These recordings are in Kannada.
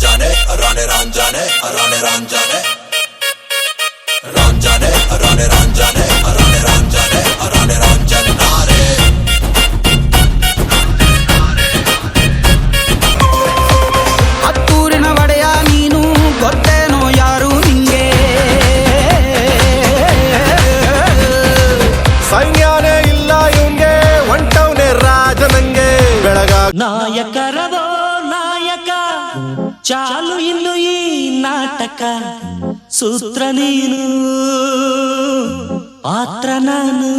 ರಾಂಜಾನೆ ರಾಣೆ ರಾಂಜಾನೆ ರಾಣೆ ರಾಂಜಾನೆ ರಾಂಜಾನೆ ರಾಣೆ ರಾಂಜಾನೆ ರಾಣೆ ರಾಂಜಾನೆ ರಾಣೆ ರಾಂಜನಾರೆ ಹತ್ತೂರಿನ ಒಡೆಯ ನೀನು ಗೊತ್ತೇನೋ ಯಾರು ನಿಂಗೆ ಸೈನ್ಯನೇ ಇಲ್ಲ ಇವಂಗೆ ಒಂಟವ್ನೆ ರಾಜನಂಗೆ ಬೆಳಗ ನಾಯಕರದೋ ನಾಯಕ ಚಾಲು ಇನ್ನು ಈ ನಾಟಕ ಸೂತ್ರ ನೀನು ಪಾತ್ರ ನಾನು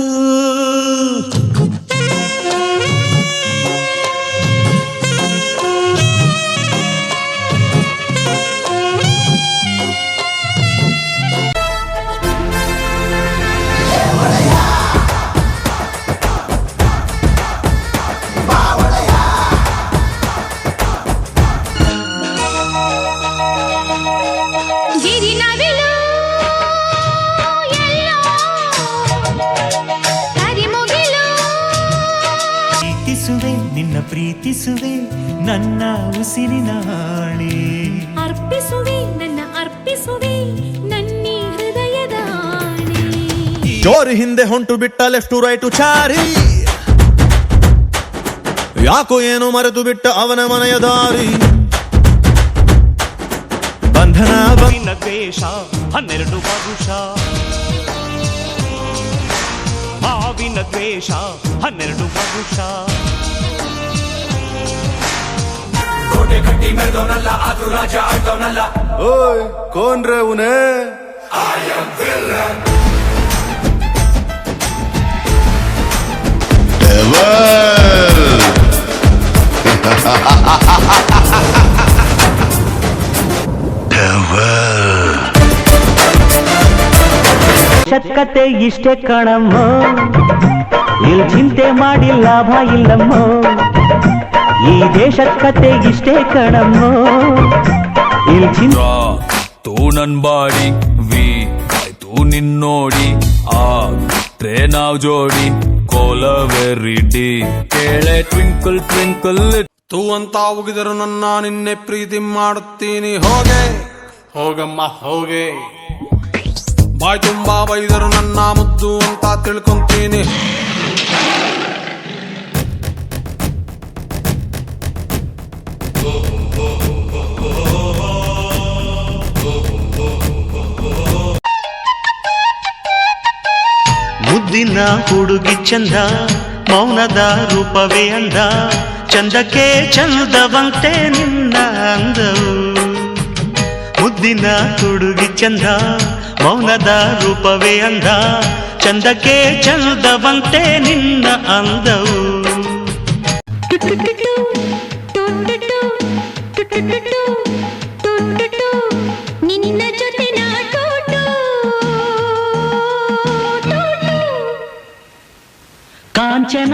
ಪ್ರೀತಿಸುವೆ ನನ್ನ ಉಸಿರಿನ ಹಾಳೆ. ಅರ್ಪಿಸುವೆ ನನ್ನ ಅರ್ಪಿಸುವೆ ನನ್ನ ಹೃದಯದ ಜೋರು ಹಿಂದೆ ಹೊಂಟು ಬಿಟ್ಟ ಲೆಫ್ಟ್ ರೈಟು ಚಾರಿ. ಯಾಕೋ ಏನು ಮರೆತು ಬಿಟ್ಟ ಅವನ ಮನೆಯ ದಾರಿ. ಬಂಧನ ಬಂಧ ದೇಶ ದ್ವೇಷ ಹನ್ನೆರಡು ವರುಷ ಮಾವಿನ ದ್ವೇಷ ಹನ್ನೆರಡು ವರುಷ ಓಯ್ ಕೋನ್ರೆ ಉನೇ ಶತ್ಕತೆ ಇಷ್ಟೇ ಕಣಮ್ಮ ಇಲ್ಲಿ ಚಿಂತೆ ಮಾಡಿ ಲಾಭ ಇಲ್ಲಮ್ಮ ಈ ದೇಶದ ಕತೆ ಇಷ್ಟೇ ಕಣಮ್ಮ ಇಲ್ಲಿ ತೂ ನನ್ ಬಾಡಿ ವಿ ಆಯ್ತು ನಿನ್ನೋಡಿ ಆ ಟ್ರೇನಾವ್ ಜೋಡಿ ಕೋಲವೆರಿ ಡಿ ಕೇಳೆ ಟ್ವಿಂಕಲ್ ಟ್ವಿಂಕಲ್. ತೂ ಅಂತ ಹೋಗಿದರು ನನ್ನ ನಿನ್ನೆ ಪ್ರೀತಿ ಮಾಡುತ್ತೀನಿ. ಹೋಗೆ ಹೋಗಮ್ಮ ಹೋಗೆ. ಬಾಯ್ ತುಂಬಾ ಬೈದರು ನನ್ನ ಮುದ್ದು ಅಂತ ತಿಳ್ಕೊಂತೀನಿ. ಮುದ್ದಿನ ಹುಡುಗಿ ಚಂದ ಮೌನದ ರೂಪವೇ ಅಂದ ಚಂದಕ್ಕೆ ಚಂದವಂತೆ ನಿನ್ನ ಅಂದವು ಮುದ್ದಿನ ಹುಡುಗಿ ಚಂದ ಮೌನದ ರೂಪವೇ ಅಂದ ಚಂದಕ್ಕೆ ಚಂದವಂತೆ ನಿನ್ನ ಅಂದವು ಕಾಂಚನ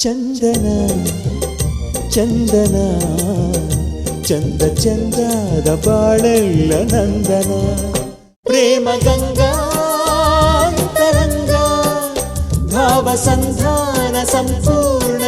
ಚಂದನ ಚಂದನ ಚಂದ ಚಂದದ ಬಾಳೆಲ್ಲ ನಂದನ ಪ್ರೇಮ ಗಂಗಾ ಅಂತರಂಗ ಭಾವ ಸಂಧಾನ ಸಂಪೂರ್ಣ